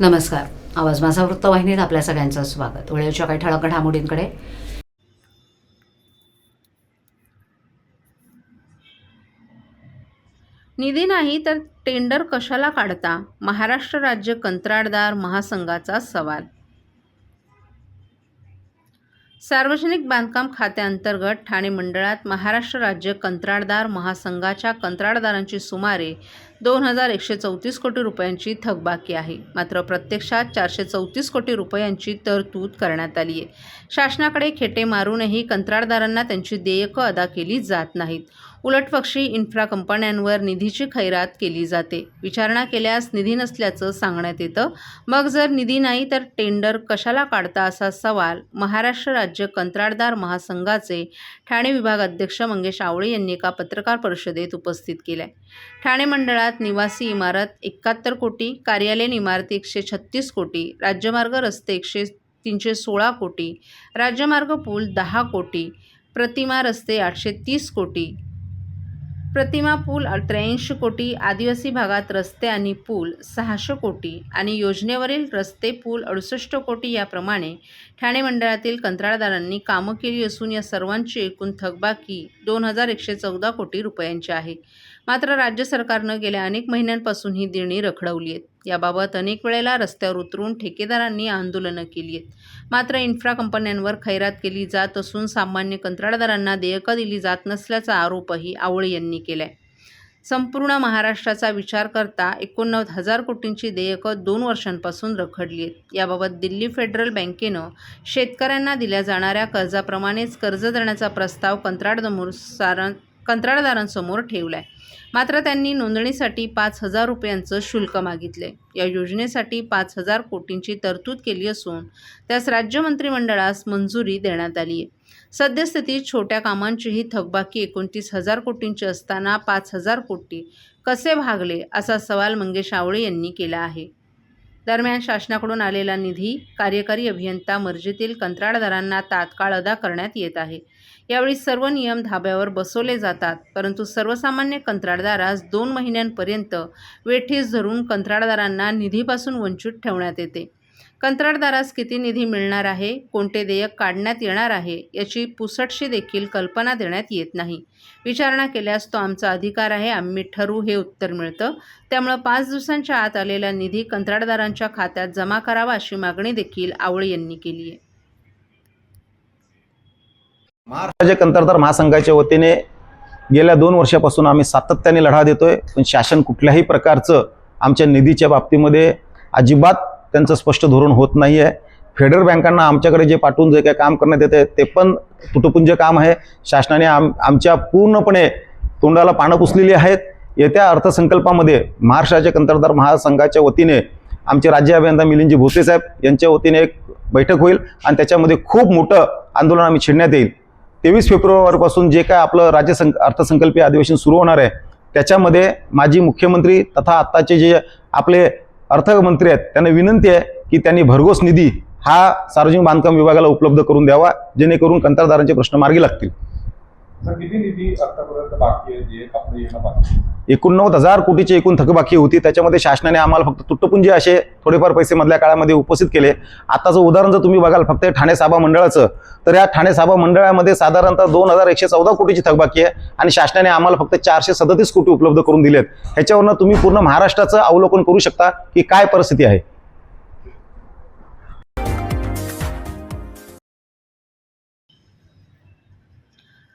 नमस्कार. आवाज माझा वृत्तवाहिनीत आपल्या सगळ्यांचं स्वागत. वेळेच्या काही ठळक घडामोडींकडे. निधी नाही तर टेंडर कशाला काढता? महाराष्ट्र राज्य कंत्राटदार महासंघाचा सवाल. सार्वजनिक बांधकाम खात्याअंतर्गत ठाणे मंडळात महाराष्ट्र राज्य कंत्राटदार महासंघाच्या कंत्राटदारांची सुमारे दोन हजार एकशे चौतीस कोटी रुपयांची थकबाकी आहे. मात्र प्रत्यक्षात चारशे चौतीस कोटी रुपयांची तरतूद करण्यात आली आहे. शासनाकडे खेटे मारूनही कंत्राटदारांना त्यांची देयकं अदा केली जात नाहीत. उलटपक्षी इन्फ्रा कंपन्यांवर निधीची खैरात केली जाते. विचारणा केल्यास निधी नसल्याचं सांगण्यात येतं. मग जर निधी नाही तर टेंडर कशाला काढता असा सवाल महाराष्ट्र राज्य कंत्राटदार महासंघाचे ठाणे विभाग अध्यक्ष मंगेश आवळे यांनी एका पत्रकार परिषदेत उपस्थित केलाय. ठाणे मंडळात निवासी इमारत एकाहत्तर कोटी कार्यालयीन इमारती एकशे छत्तीस कोटी राज्यमार्ग रस्ते एकशे तीनशे सोळा कोटी राज्यमार्ग पूल दहा कोटी प्रतिमा रस्ते आठशे तीस कोटी प्रतिमा पूल त्र्याऐंशी कोटी आदिवासी भागात रस्ते आणि पूल सहाशे कोटी आणि योजनेवरील रस्ते पूल अडुसष्ट कोटी याप्रमाणे ठाणे मंडळातील कंत्राटदारांनी कामं केली असून या सर्वांची एकूण थकबाकी दोन हजार एकशे चौदा कोटी रुपयांची आहे. मात्र राज्य सरकारनं गेल्या अनेक महिन्यांपासून ही देणी रखडवली आहेत. याबाबत अनेक वेळेला रस्त्यावर उतरून ठेकेदारांनी आंदोलनं केली आहेत. मात्र इन्फ्रा कंपन्यांवर खैरात केली जात असून सामान्य कंत्राटदारांना देयकं दिली जात नसल्याचा आरोपही आवळे यांनी केला आहे संपूर्ण महाराष्ट्राचा विचार करता एकोणनव्वद हजार कोटींची देयकं दोन वर्षांपासून रखडली आहेत. याबाबत दिल्ली फेडरल बँकेनं शेतकऱ्यांना दिल्या जाणाऱ्या कर्जाप्रमाणेच कर्ज देण्याचा प्रस्ताव कंत्राटदमोर सारा कंत्राटदारांसमोर ठेवला आहे मात्र त्यांनी नोंदणीसाठी पाच हजार रुपयांचं शुल्क मागितले या योजनेसाठी पाच हजार कोटींची तरतूद केली असून त्यास राज्य मंत्रिमंडळास मंजुरी देण्यात आली आहे सद्यस्थितीत छोट्या कामांचीही थकबाकी एकोणतीस हजार कोटींची असताना पाच हजार कोटी कसे भागले असा सवाल मंगेश आवळे यांनी केला आहे. दरम्यान शासनाकडून आलेला निधी कार्यकारी अभियंता मर्जीतील कंत्राटदारांना तात्काळ अदा करण्यात येत आहे. यावेळी सर्व नियम धाब्यावर बसवले जातात परंतु सर्वसामान्य कंत्राटदारास दोन महिन्यांपर्यंत वेठीस धरून कंत्राटदारांना निधीपासून वंचित ठेवण्यात येते. कंत्राटदारास किती निधी मिळणार आहे कोणते देयक काढण्यात येणार आहे याची पुसटशी देखील कल्पना देण्यात येत नाही. विचारणा केल्यास तो आमचा अधिकार आहे आम्ही ठरवू हे उत्तर मिळतं. त्यामुळं पाच दिवसांच्या आत आलेला निधी कंत्राटदारांच्या खात्यात जमा करावा अशी मागणी देखील आवळे यांनी केली आहे. महाराष्ट्र राज्य कंत्राटदार महासंघाच्या वतीने गेल्या दोन वर्षापासून आम्ही सातत्याने लढा देतोय पण शासन कुठल्याही प्रकारचं आमच्या निधीच्या बाबतीमध्ये अजिबात त्यांचं स्पष्ट धोरण होत नाही आहे फेडरल बँकांना आमच्याकडे जे पाठवून जे काही काम करण्यात येते ते पण तुटपुंज काम आहे. शासनाने आम आमच्या पूर्णपणे तोंडाला पानं पुसलेली आहेत. येत्या अर्थसंकल्पामध्ये महाराष्ट्राचे कंत्राटदार महासंघाच्या वतीने आमचे राज्य अभियंता मिलिंदजी भोसे साहेब यांच्या वतीने एक बैठक होईल आणि त्याच्यामध्ये खूप मोठं आंदोलन आम्ही छेडण्यात येईल. तेवीस फेब्रुवारीपासून जे काय आपलं राज्य सं अर्थसंकल्पीय अधिवेशन सुरू होणार आहे त्याच्यामध्ये माजी मुख्यमंत्री तथा आत्ताचे जे आपले अर्थमंत्री आहेत. त्यांना विनंती आहे की त्यांनी भरघोस निधी हा सार्वजनिक बांधकाम विभागाला उपलब्ध करून द्यावा जेणेकरून कंत्राटदारांचे प्रश्न मार्गी लागतील. किती निधी आतापर्यंत बाकी आहे एकोणनव्वद हजार कोटीची एकूण थकबाकी होती. त्याच्यामध्ये शासनाने आम्हाला फक्त तुट्टपुंजी असे थोडेफार पैसे मधल्या काळामध्ये उपस्थित केले. आताचं उदाहरण जर तुम्ही बघाल फक्त ठाणे साभा मंडळाचं तर या ठाणे साभा मंडळामध्ये साधारणतः दोन हजार एकशे चौदा कोटीची थकबाकी आहे आणि शासनाने आम्हाला फक्त चारशे सदतीस कोटी उपलब्ध करून दिलेत. ह्याच्यावरनं तुम्ही पूर्ण महाराष्ट्राचं अवलोकन करू शकता की काय परिस्थिती आहे.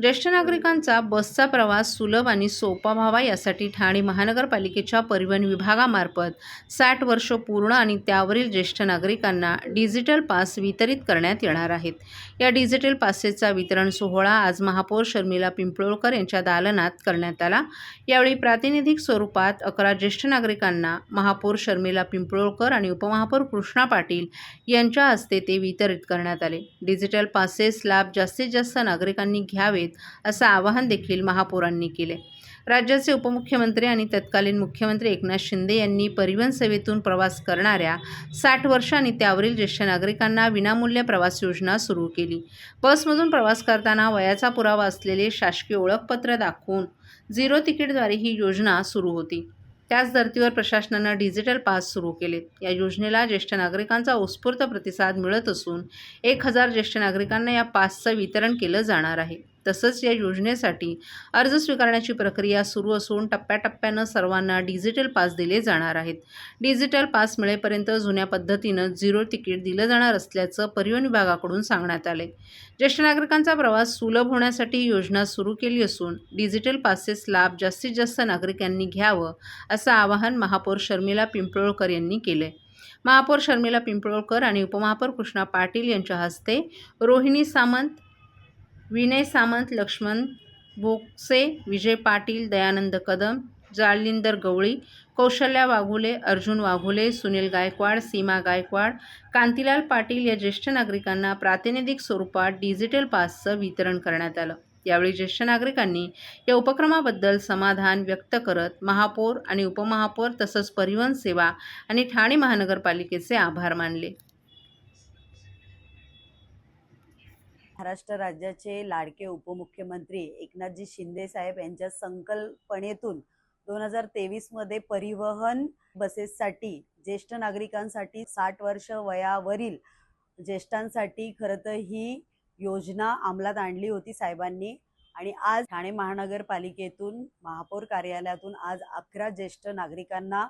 ज्येष्ठ नागरिकांचा बसचा प्रवास सुलभ आणि सोपा व्हावा यासाठी ठाणे महानगरपालिकेच्या परिवहन विभागामार्फत साठ वर्ष पूर्ण आणि त्यावरील ज्येष्ठ नागरिकांना डिजिटल पास वितरित करण्यात येणार आहेत. या डिजिटल पासेसचा वितरण सोहळा आज महापौर शर्मिला पिंपळोळकर यांच्या दालनात करण्यात आला. यावेळी प्रातिनिधिक स्वरूपात अकरा ज्येष्ठ नागरिकांना महापौर शर्मिला पिंपळोळकर आणि उपमहापौर कृष्णा पाटील यांच्या हस्ते ते वितरित करण्यात आले. डिजिटल पासेस लाभ जास्तीत जास्त नागरिकांनी घ्यावेत असं आवाहन देखील महापौरांनी केले. राज्याचे उपमुख्यमंत्री आणि तत्कालीन मुख्यमंत्री एकनाथ शिंदे यांनी परिवहन सेवेतून प्रवास करणाऱ्या साठ वर्ष आणि त्यावरील ज्येष्ठ नागरिकांना विनामूल्य प्रवास योजना सुरू केली. बसमधून प्रवास करताना वयाचा पुरावा असलेले शासकीय ओळखपत्र दाखवून झिरो तिकीटद्वारे ही योजना सुरू होती. त्याच धर्तीवर प्रशासनानं डिजिटल पास सुरू केलेत. या योजनेला ज्येष्ठ नागरिकांचा उत्स्फूर्त प्रतिसाद मिळत असून एक हजार ज्येष्ठ नागरिकांना या पासचं वितरण केलं जाणार आहे. तसंच या योजनेसाठी अर्ज स्वीकारण्याची प्रक्रिया सुरू असून टप्प्याटप्प्यानं सर्वांना डिजिटल पास दिले जाणार आहेत. डिजिटल पास मिळेपर्यंत जुन्या पद्धतीनं झिरो तिकीट दिलं जाणार असल्याचं परिवहन विभागाकडून सांगण्यात आले ज्येष्ठ नागरिकांचा प्रवास सुलभ होण्यासाठी योजना सुरू केली असून डिजिटल पासेस लाभ जास्तीत जास्त नागरिकांनी घ्यावं असं आवाहन महापौर शर्मिला पिंपळकर यांनी केले महापौर शर्मिला पिंपळकर आणि उपमहापौर कृष्णा पाटील यांच्या हस्ते रोहिणी सामंत विनय सामंत लक्ष्मण बोक्से विजय पाटील दयानंद कदम जालिंदर गवळी कौशल्या वाघुले अर्जुन वाघुले सुनील गायकवाड सीमा गायकवाड कांतीलाल पाटील या ज्येष्ठ नागरिकांना प्रातिनिधिक स्वरूपात डिजिटल पासचं वितरण करण्यात आलं. यावेळी ज्येष्ठ नागरिकांनी या उपक्रमाबद्दल समाधान व्यक्त करत महापौर आणि उपमहापौर तसंच परिवहन सेवा आणि ठाणे महानगरपालिकेचे आभार मानले. महाराष्ट्र राज्याचे लाडके उपमुख्यमंत्री एकनाथजी शिंदे साहेब यांच्या संकल्पनेतून दोन हजार तेवीसमध्ये परिवहन बसेससाठी ज्येष्ठ नागरिकांसाठी साठ वर्ष वयावरील ज्येष्ठांसाठी खरं तर ही योजना अंमलात आणली होती साहेबांनी. आणि आज ठाणे महानगरपालिकेतून महापौर कार्यालयातून आज अकरा ज्येष्ठ नागरिकांना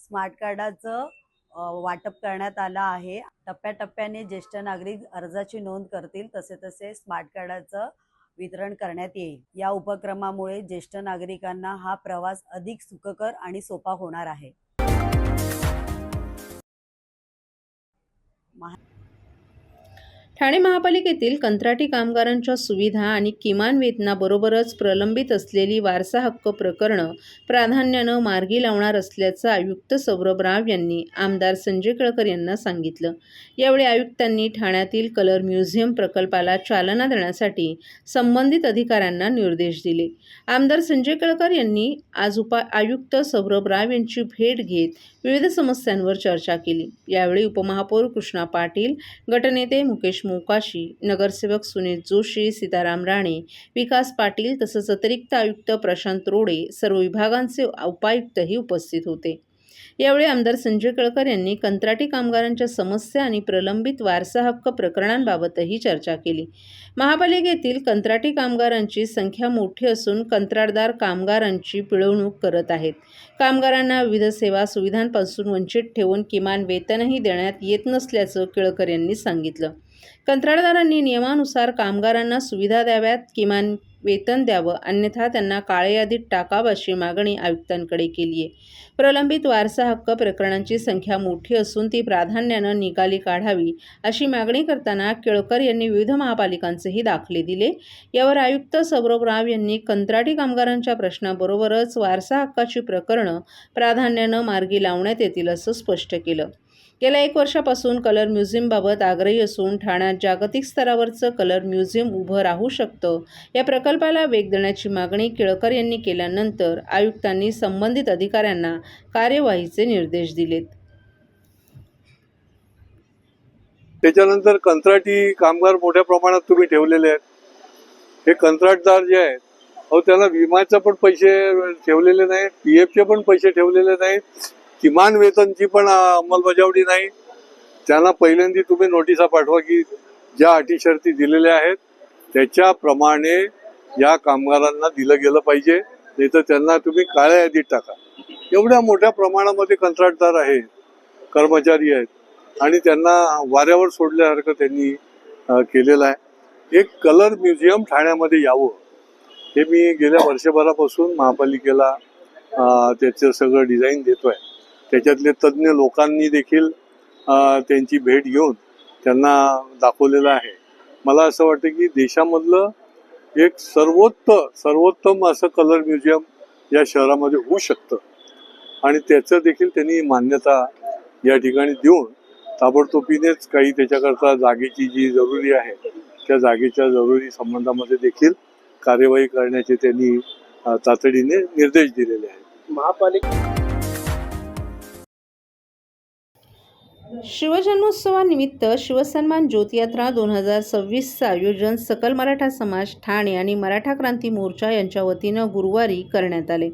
स्मार्ट कार्डाचं वाटप करण्यात आलं आहे. टप्प्याटप्प्याने ज्येष्ठ नागरिक अर्जाची नोंद करतील तसे तसे स्मार्ट कार्डाचं वितरण करण्यात येईल. या उपक्रमामुळे ज्येष्ठ नागरिकांना हा प्रवास अधिक सुखकर आणि सोपा होणार आहे. ठाणे महापालिकेतील कंत्राटी कामगारांच्या सुविधा आणि किमान वेतनाबरोबरच प्रलंबित असलेली वारसा हक्क प्रकरणं प्राधान्यानं मार्गी लावणार असल्याचं आयुक्त सौरभ राव यांनी आमदार संजय केळकर यांना सांगितलं. यावेळी आयुक्तांनी ठाण्यातील कलर म्युझियम प्रकल्पाला चालना देण्यासाठी संबंधित अधिकाऱ्यांना निर्देश दिले. आमदार संजय केळकर यांनी आज उपा आयुक्त सौरभ राव यांची भेट घेत विविध समस्यांवर चर्चा केली. यावेळी उपमहापौर कृष्णा पाटील गटनेते मुकेश मोकाशी नगरसेवक सुनील जोशी सीताराम राणे विकास पाटील तसंच अतिरिक्त आयुक्त प्रशांत रोडे सर्व विभागांचे उपायुक्तही उपस्थित होते. यावेळी आमदार संजय केळकर यांनी कंत्राटी कामगारांच्या समस्या आणि प्रलंबित वारसा हक्क प्रकरणांबाबतही चर्चा केली. महापालिकेतील कंत्राटी कामगारांची संख्या मोठी असून कंत्राटदार कामगारांची पिळवणूक करत आहेत. कामगारांना विविध सेवा सुविधांपासून वंचित ठेवून किमान वेतनही देण्यात येत नसल्याचं केळकर यांनी सांगितलं. कंत्राटदारांनी नियमानुसार कामगारांना सुविधा द्याव्यात किमान वेतन द्यावं अन्यथा त्यांना काळ्या यादीत टाकावं अशी मागणी आयुक्तांकडे केली आहे. प्रलंबित वारसा हक्क प्रकरणांची संख्या मोठी असून ती प्राधान्यानं निकाली काढावी अशी मागणी करताना केळकर यांनी विविध महापालिकांचेही दाखले दिले. यावर आयुक्त सौरभ राव यांनी कंत्राटी कामगारांच्या प्रश्नाबरोबरच वारसा हक्काची प्रकरणं प्राधान्यानं मार्गी लावण्यात येतील असं स्पष्ट केलं. गेल्या एक वर्षापासून कलर म्युझियमबाबत आग्रही असून ठाण्यात जागतिक स्तरावरचं कलर म्युझियम उभं राहू शकतं. या प्रकल्पाला वेग देण्याची मागणी केळकर यांनी केल्यानंतर आयुक्तांनी संबंधित अधिकाऱ्यांना कार्यवाहीचे निर्देश दिलेत. त्याच्यानंतर कंत्राटी कामगार मोठ्या प्रमाणात तुम्ही ठेवलेले आहेत. हे कंत्राटदार जे आहेत अहो त्याला विमाचे पण पैसे ठेवलेले नाहीत पी एफचे पण पैसे ठेवलेले नाहीत. किमान वेतनची पण अंमलबजावणी नाही. त्यांना पहिल्यांदा तुम्ही नोटिसा पाठवा की ज्या अटी शर्ती दिलेल्या आहेत त्याच्याप्रमाणे या कामगारांना दिलं गेलं पाहिजे. नाही तर त्यांना तुम्ही काळ्या यादीत टाका. एवढ्या मोठ्या प्रमाणामध्ये कंत्राटदार आहेत कर्मचारी आहेत आणि त्यांना वाऱ्यावर सोडल्यासारखं त्यांनी केलेलं आहे. एक कलर म्युझियम ठाण्यामध्ये यावं. हे मी गेल्या वर्षभरापासून महापालिकेला त्याचं सगळं डिझाईन देतो आहे त्याच्यातले तज्ज्ञ लोकांनी देखील त्यांची भेट घेऊन त्यांना दाखवलेलं आहे. मला असं वाटतं की देशामधलं एक सर्वोत्तम सर्वोत्तम असं कलर म्युझियम या शहरामध्ये होऊ शकतं. आणि त्याचं देखील त्यांनी मान्यता या ठिकाणी देऊन ताबडतोबीनेच काही त्याच्याकरता जागेची जी जरुरी आहे त्या जागेच्या जरुरी संबंधामध्ये देखील कार्यवाही करण्याचे त्यांनी तातडीने निर्देश दिलेले आहेत. शिवजन्मोत्सवानिमित्त शिवसन्मान ज्योतयात्रा दोन हजार सव्वीसचं आयोजन सकल मराठा समाज ठाणे आणि मराठा क्रांती मोर्चा यांच्या वतीनं गुरुवारी करण्यात आले.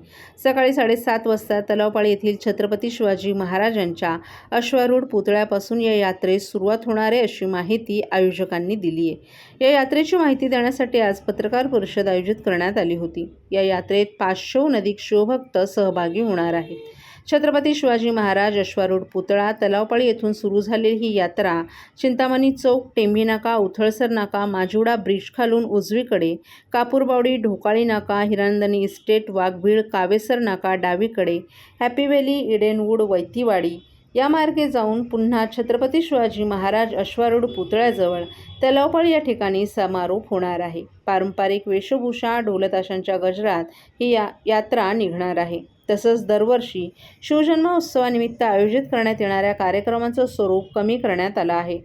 सकाळी साडेसात वाजता तलावपाळी येथील छत्रपती शिवाजी महाराजांच्या अश्वारूढ पुतळ्यापासून या यात्रेस सुरुवात होणार आहे अशी माहिती आयोजकांनी दिली आहे. या यात्रेची माहिती देण्यासाठी आज पत्रकार परिषद आयोजित करण्यात आली होती. या यात्रेत पाचशेहून अधिक शिवभक्त सहभागी होणार आहेत. छत्रपती शिवाजी महाराज अश्वारूढ पुतळा तलावपाळी येथून सुरू झालेली ही यात्रा चिंतामणी चौक टेंभी नाका उथळसर नाका माजिवडा ब्रिज खालून उजवीकडे कापूरबावडी ढोकाळी नाका हिरांदणी इस्टेट वाघबीळ कावेसर नाका डावीकडे हॅपी व्हॅली इडेनवूड वैतीवाडी. या मार्गे जाऊन पुन्हा छत्रपती शिवाजी महाराज अश्वारूढ पुतळ्याजवळ तलावपाळी या ठिकाणी समारोप होणार आहे. पारंपरिक वेशभूषा ढोलताशांच्या गजरात ही या यात्रा निघणार आहे. तसंच दरवर्षी शिवजन्मोत्सवानिमित्त आयोजित करण्यात येणाऱ्या कार्यक्रमांचं स्वरूप कमी करण्यात आलं आहे.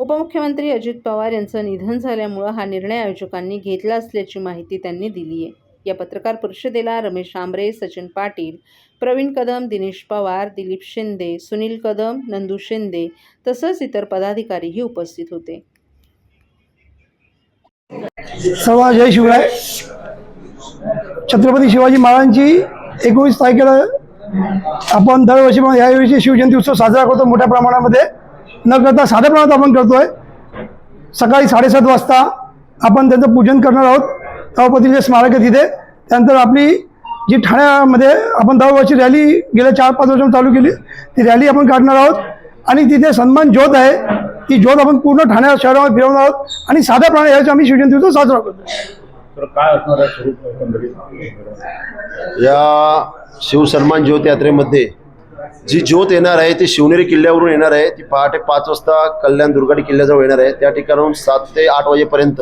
उपमुख्यमंत्री अजित पवार यांचं निधन झाल्यामुळं हा निर्णय आयोजकांनी घेतला असल्याची माहिती त्यांनी दिली आहे. या पत्रकार परिषदेला रमेश आंबरे सचिन पाटील प्रवीण कदम दिनेश पवार दिलीप शिंदे सुनील कदम नंदू शिंदे तसंच इतर पदाधिकारीही उपस्थित होते. सर्व जय शिवराय. छत्रपती शिवाजी महाराजांची एकोणीस तारखेला आपण दरवर्षी पण यावर्षी शिवजयंती उत्सव साजरा करतो मोठ्या प्रमाणामध्ये. न करता साध्या प्रमाणात आपण करतोय. सकाळी साडेसात वाजता आपण त्यांचं पूजन करणार आहोत. तवपतीचे स्मारक आहे तिथे. त्यानंतर आपली जी ठाण्यामध्ये आपण दरवर्षी रॅली गेल्या चार पाच वर्षांनी चालू केली. ती रॅली आपण काढणार आहोत. आणि तिथे सन्मान ज्योत आहे. ती ज्योत आपण पूर्ण ठाण्या शहरामध्ये फिरवणार आहोत. आणि साध्या प्राणी याचा आम्ही शिवजयंती उत्सव साजरा करतो तर काय असणार आहे स्वरूप एकंदरीत या शिवसन्मान ज्योत यात्रेमध्ये जी ज्योत येणार आहे ती शिवनेरी किल्ल्यावरून येणार आहे ती पहाटे पाच वाजता कल्याण दुर्गाडी किल्ल्याजवळ येणार आहे. त्या ठिकाणाहून सात ते आठ वाजेपर्यंत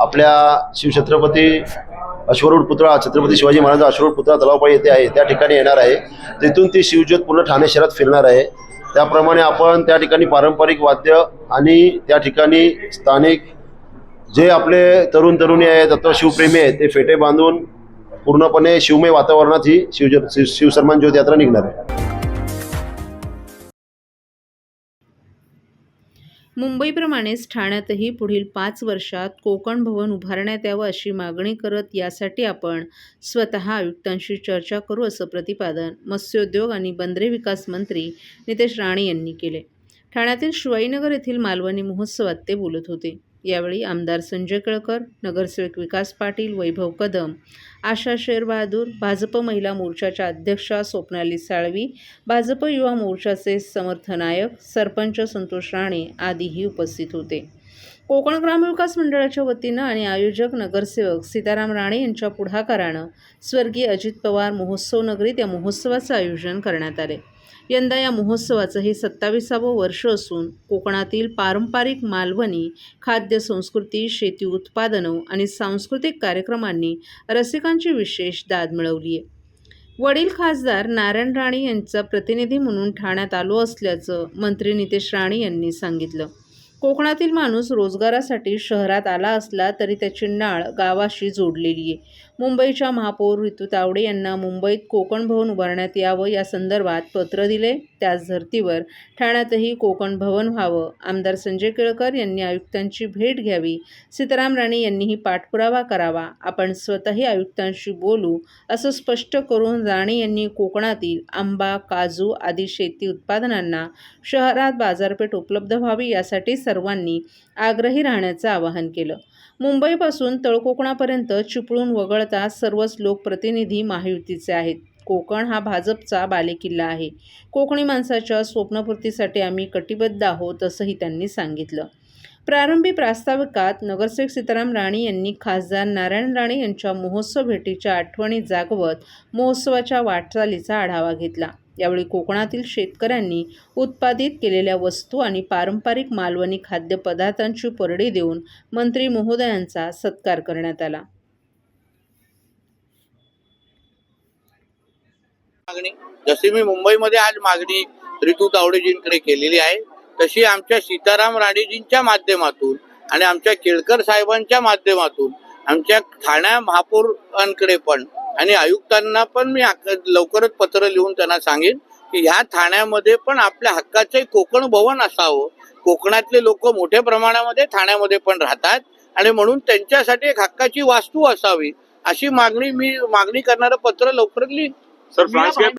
आपल्या शिवछत्रपती अश्वरूढ पुतळा छत्रपती शिवाजी महाराज अश्वरूढ पुतळा तलावपाळी येथे आहे. त्या ठिकाणी येणार आहे. तिथून ती शिवज्योत पूर्ण ठाणे शहरात फिरणार आहे. त्याप्रमाणे आपण त्या ठिकाणी पारंपरिक वाद्य आणि त्या ठिकाणी स्थानिक जे आपले तरुण तरुणी आहेत अथवा शिवप्रेमी आहेत ते फेटे बांधून पूर्णपणे शिवमय वातावरणात ही शिवज शिव शिवसन्मान ज्योत यात्रा निघणार आहे. मुंबईप्रमाणेच ठाण्यातही पुढील पाच वर्षात कोकण भवन उभारण्यात यावं अशी मागणी करत यासाठी आपण स्वतः आयुक्तांशी चर्चा करू असं प्रतिपादन मत्स्योद्योग आणि बंदरे विकास मंत्री नितेश राणे यांनी केले. ठाण्यातील शिवाईनगर येथील मालवणी महोत्सवात ते बोलत होते. यावेळी आमदार संजय केळकर नगरसेवक विकास पाटील वैभव कदम आशा शेर बहादूर भाजप महिला मोर्चाच्या अध्यक्षा स्वप्नाली साळवी भाजप युवा मोर्चाचे समर्थनायक सरपंच संतोष राणे आदीही उपस्थित होते. कोकण ग्रामविकास मंडळाच्या वतीनं आणि आयोजक नगरसेवक सीताराम राणे यांच्या पुढाकारानं स्वर्गीय अजित पवार महोत्सव नगरीत या महोत्सवाचं आयोजन करण्यात आले. यंदा या महोत्सवाचं हे सत्ताविसावं वर्ष असून कोकणातील पारंपरिक मालवणी खाद्य संस्कृती शेती उत्पादनं आणि सांस्कृतिक कार्यक्रमांनी रसिकांची विशेष दाद मिळवली आहे वडील खासदार नारायण राणे यांचा प्रतिनिधी म्हणून ठाण्यात आलो असल्याचं मंत्री नितेश राणे यांनी सांगितलं. कोकणातील माणूस रोजगारासाठी शहरात आला असला तरी त्याची नाळ गावाशी जोडलेली आहे मुंबईच्या महापौर ऋतू तावडे यांना मुंबईत कोकण भवन उभारण्यात यावं या संदर्भात पत्र दिले. त्याच धर्तीवर ठाण्यातही कोकण भवन व्हावं. आमदार संजय केळकर यांनी आयुक्तांची भेट घ्यावी. सीताराम राणे यांनीही पाठपुरावा करावा. आपण स्वतःही आयुक्तांशी बोलू असं स्पष्ट करून राणे यांनी कोकणातील आंबा काजू आदी शेती उत्पादनांना शहरात बाजारपेठ उपलब्ध व्हावी यासाठी सर्वांनी आग्रही राहण्याचं आवाहन केलं. मुंबईपासून तळकोकणापर्यंत चिपळूण वगळता सर्वच लोकप्रतिनिधी महायुतीचे आहेत. कोकण हा भाजपचा बालेकिल्ला आहे. कोकणी माणसाच्या स्वप्नपूर्तीसाठी आम्ही कटिबद्ध आहोत असंही त्यांनी सांगितलं. प्रारंभी प्रास्ताविकात नगरसेवक सीताराम राणे यांनी खासदार नारायण राणे यांच्या महोत्सव भेटीच्या आठवणी जागवत महोत्सवाच्या वाटचालीचा आढावा घेतला. यावेळी कोकणातील शेतकऱ्यांनी उत्पादित केलेल्या वस्तू आणि पारंपरिक मालवणी खाद्यपदार्थांची परडी देऊन मंत्री महोदयांचा सत्कार करण्यात आला. मागणी. जशी मी मुंबईमध्ये आज मागणी ऋतू तावडेजींकडे केलेली आहे तशी आमच्या सीताराम राणेजींच्या माध्यमातून आणि आमच्या केळकर साहेबांच्या माध्यमातून आमच्या ठाण्या महापौरांकडे पण आणि आयुक्तांना पण मी लवकरच पत्र लिहून त्यांना सांगेन की ह्या ठाण्यामध्ये पण आपल्या हक्काचं कोकण भवन असावं. कोकणातले लोक मोठ्या प्रमाणामध्ये ठाण्यामध्ये पण राहतात आणि म्हणून त्यांच्यासाठी एक हक्काची वास्तू असावी अशी मागणी मी मागणी करणारं पत्र लवकरच लिहीन. Sir France